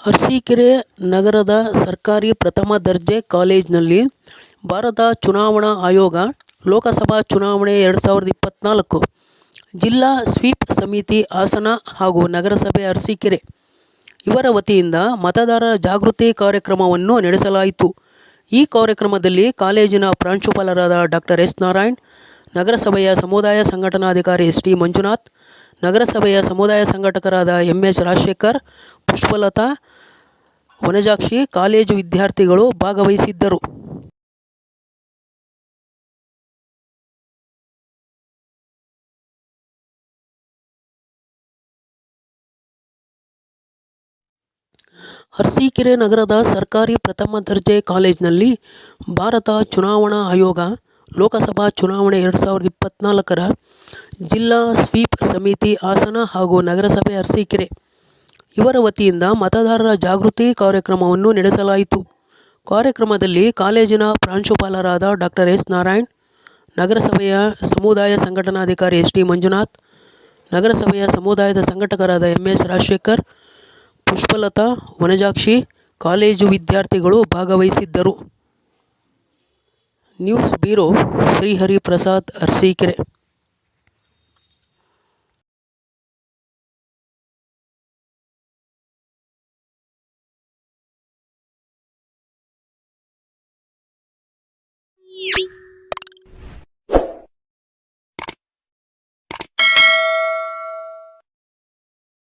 ಅರಸೀಕೆರೆ ನಗರದ ಸರ್ಕಾರಿ ಪ್ರಥಮ ದರ್ಜೆ ಕಾಲೇಜಿನಲ್ಲಿ ಭಾರತ ಚುನಾವಣಾ ಆಯೋಗ ಲೋಕಸಭಾ ಚುನಾವಣೆ ಎರಡು ಸಾವಿರದ ಇಪ್ಪತ್ತ್ನಾಲ್ಕು ಜಿಲ್ಲಾ ಸ್ವೀಪ್ ಸಮಿತಿ ಹಾಸನ ಹಾಗೂ ನಗರಸಭೆ ಅರಸೀಕೆರೆ ಇವರ ವತಿಯಿಂದ ಮತದಾರರ ಜಾಗೃತಿ ಕಾರ್ಯಕ್ರಮವನ್ನು ನಡೆಸಲಾಯಿತು. ಈ ಕಾರ್ಯಕ್ರಮದಲ್ಲಿ ಕಾಲೇಜಿನ ಪ್ರಾಂಶುಪಾಲರಾದ ಡಾಕ್ಟರ್ ಎಸ್ ನಾರಾಯಣ್, ನಗರಸಭೆಯ ಸಮುದಾಯ ಸಂಘಟನಾಧಿಕಾರಿ ಎಸ್ ಟಿ ಮಂಜುನಾಥ್ ನಗರಸಭೆಯ ಸಮುದಾಯ ಸಂಘಟಕರಾದ ಎಂಎಸ್ ರಾಜಶೇಖರ್, ಪುಷ್ಪಲತಾ, ವನಜಾಕ್ಷಿ, ಕಾಲೇಜು ವಿದ್ಯಾರ್ಥಿಗಳು ಭಾಗವಹಿಸಿದ್ದರು. ಅರಸೀಕೆರೆ ನಗರದ ಸರ್ಕಾರಿ ಪ್ರಥಮ ದರ್ಜೆ ಕಾಲೇಜಿನಲ್ಲಿ ಭಾರತ ಚುನಾವಣಾ ಆಯೋಗ ಲೋಕಸಭಾ ಚುನಾವಣೆ ಎರಡು ಸಾವಿರದ ಇಪ್ಪತ್ತ್ನಾಲ್ಕರ ಜಿಲ್ಲಾ ಸ್ವೀಪ್ ಸಮಿತಿ ಹಾಸನ ಹಾಗೂ ನಗರಸಭೆ ಅರಸೀಕೆರೆ. ಇವರ ವತಿಯಿಂದ ಮತದಾರರ ಜಾಗೃತಿ ಕಾರ್ಯಕ್ರಮವನ್ನು ನಡೆಸಲಾಯಿತು. ಕಾರ್ಯಕ್ರಮದಲ್ಲಿ ಕಾಲೇಜಿನ ಪ್ರಾಂಶುಪಾಲರಾದ ಡಾಕ್ಟರ್ ಎಸ್ ನಾರಾಯಣ್, ನಗರಸಭೆಯ ಸಮುದಾಯ ಸಂಘಟನಾಧಿಕಾರಿ ಎಸ್ ಟಿ ಮಂಜುನಾಥ್, ನಗರಸಭೆಯ ಸಮುದಾಯದ ಸಂಘಟಕರಾದ M S Rajashekar, Pushpalatha, Vanajakshi, college ವಿದ್ಯಾರ್ಥಿಗಳು ಭಾಗವಹಿಸಿದ್ದರು. news bureau Shrihari Prasad Arsikere